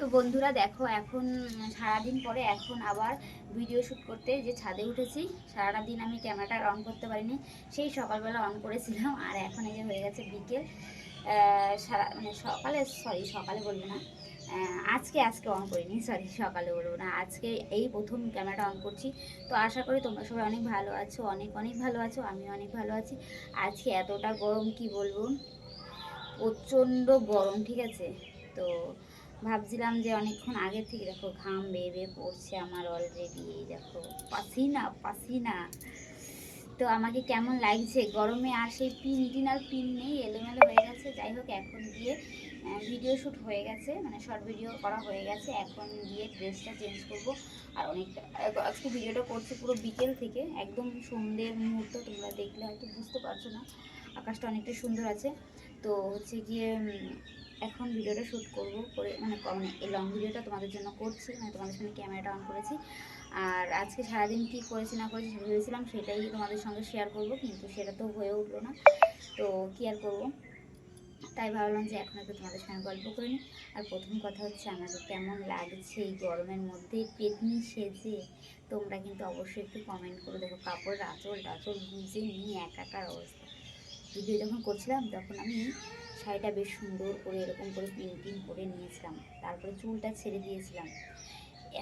তো বন্ধুরা দেখো, এখন, সারাদিন পরে এখন আবার ভিডিও শ্যুট করতে যে ছাদে উঠেছি সারাটা দিন আমি ক্যামেরাটা অন করতে পারিনি। সেই সকালবেলা অন করেছিলাম, আর এখন এই যে হয়ে গেছে বিকেল। সারা মানে সকালে সরি সকালে বলব না। আজকে আজকে অন করিনি সরি সকালে বলব না। আজকে এই প্রথম ক্যামেরাটা অন করছি। তো আশা করি তোমরা সবাই অনেক ভালো আছো, অনেক অনেক ভালো আছো, আমি অনেক ভালো আছি। আজকে এতটা গরম, কি বলব? প্রচণ্ড গরম, ঠিক আছে? তো ভাবছিলাম যে অনেকক্ষণ আগে থেকে দেখো ঘাম বেয়ে বেয়ে পড়ছে আমার অলরেডি দেখো পাসিনা পাসিনা। তো আমাকে কেমন লাগছে? গরমে আর সেই পিন টিন আর পিন নেই, এলোমেলো হয়ে গেছে। যাই হোক, এখন গিয়ে ভিডিও শ্যুট হয়ে গেছে মানে শর্ট ভিডিও করা হয়ে গেছে। এখন গিয়ে ড্রেসটা চেঞ্জ করব। আর অনেকটা, আজকে ভিডিওটা করছি পুরো বিকেল থেকে। একদম সন্ধ্যের মুহূর্ত, তোমরা দেখলে হয়তো বুঝতে পারছ না। আকাশটা অনেকটা সুন্দর আছে। তো হচ্ছে গিয়ে এখন ভিডিওটা শ্যুট করব করে মানে মানে এই লং ভিডিওটা তোমাদের জন্য করছি মানে তোমাদের সঙ্গে ক্যামেরাটা অন করেছি। আর আজকে সারাদিন কী করেছি না করেছি ভেবেছিলাম, সেটাই তোমাদের সঙ্গে শেয়ার করব, কিন্তু সেটা তো হয়ে উঠল না। তো কী আর করব? তাই ভাবলাম যে এখন একটু তোমাদের সঙ্গে গল্প করে নিই। আর প্রথম কথা হচ্ছে আমাকে কেমন লাগছে এই গরমের মধ্যে পেটনি সেজে? তোমরা কিন্তু অবশ্যই একটু কমেন্ট করে দেখো, কাপড়, আঁচল, টাচল গুজে নিয়ে একাকার অবস্থা। ভিডিও যখন করছিলাম, তখন আমি শাড়িটা বেশ সুন্দর করে এরকম করে পিন করে নিয়েছিলাম। তারপরে চুলটা ছেড়ে দিয়েছিলাম।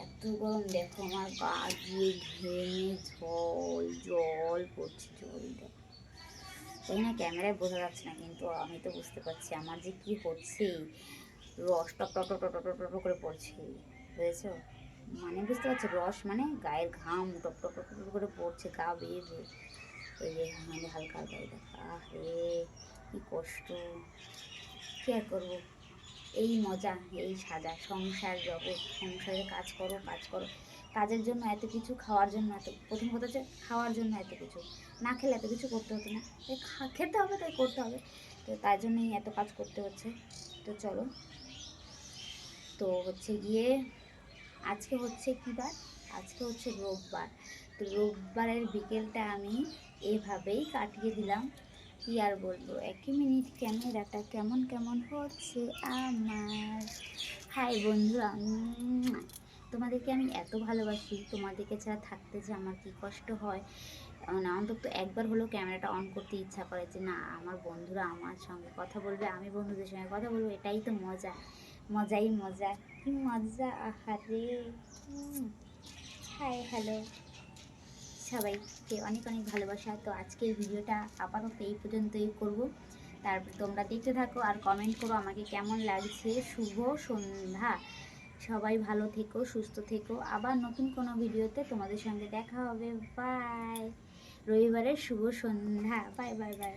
এত গরম, দেখো আমার গা দিয়ে ঘেমে জল জল পড়ছে, জল, দেখো। তাই না? ক্যামেরায় বোঝা যাচ্ছে না, কিন্তু আমি তো বুঝতে পারছি আমার যে কী হচ্ছে। রস টপ টপ টপ টপ টপ করে পড়ছে। বুঝেছ? মানে বুঝতে পারছ, রস মানে গায়ের ঘাম টপ টপ টপ করে পড়ছে, গা বেয়ে এই যে মানে হালকা হালকা দেখো। আরে কি কষ্ট। কি আর করব? এই মজা, এই সাজা, সংসার জগৎ, সংসারে কাজ করো কাজ করো। কাজের জন্য এত কিছু, খাওয়ার জন্য এত, প্রথম কথা হচ্ছে খাওয়ার জন্য এত কিছু। না খেলে এত কিছু করতে হতো না। খেতে হবে তাই করতে হবে। তো তার জন্যই এত কাজ করতে হচ্ছে। তো চলো। তো হচ্ছে গিয়ে আজকে হচ্ছে কী বার? আজকে হচ্ছে রোববার। তো রোববারের বিকেলটা আমি এভাবেই কাটিয়ে দিলাম। কি আর বলব? একই মিনিট ক্যামেরাটা কেমন কেমন হচ্ছে আমার। হাই বন্ধুরা তোমাদেরকে আমি এত ভালোবাসি। তোমাদেরকে ছাড়া থাকতে যে আমার কি কষ্ট হয়। না অন্তত একবার হলেও ক্যামেরাটা অন করতে ইচ্ছা করে যে, না, আমার বন্ধুরা আমার সঙ্গে কথা বলবে, আমি বন্ধুদের সঙ্গে কথা বলব। এটাই তো মজা। মজাই মজা। কি মজা! আহারে! হাই হ্যালো সবাইকে। অনেক অনেক ভালোবাসা। তো আজকের ভিডিওটা আপাতত এই পর্যন্তই করব। তারপর তোমরা দেখতে থাকো আর কমেন্ট করো আমাকে কেমন লাগছে। শুভ সন্ধ্যা। সবাই ভালো থেকো, সুস্থ থেকো। আবার নতুন কোনো ভিডিওতে তোমাদের সঙ্গে দেখা হবে। বাই রবিবারের শুভ সন্ধ্যা। Bye bye bye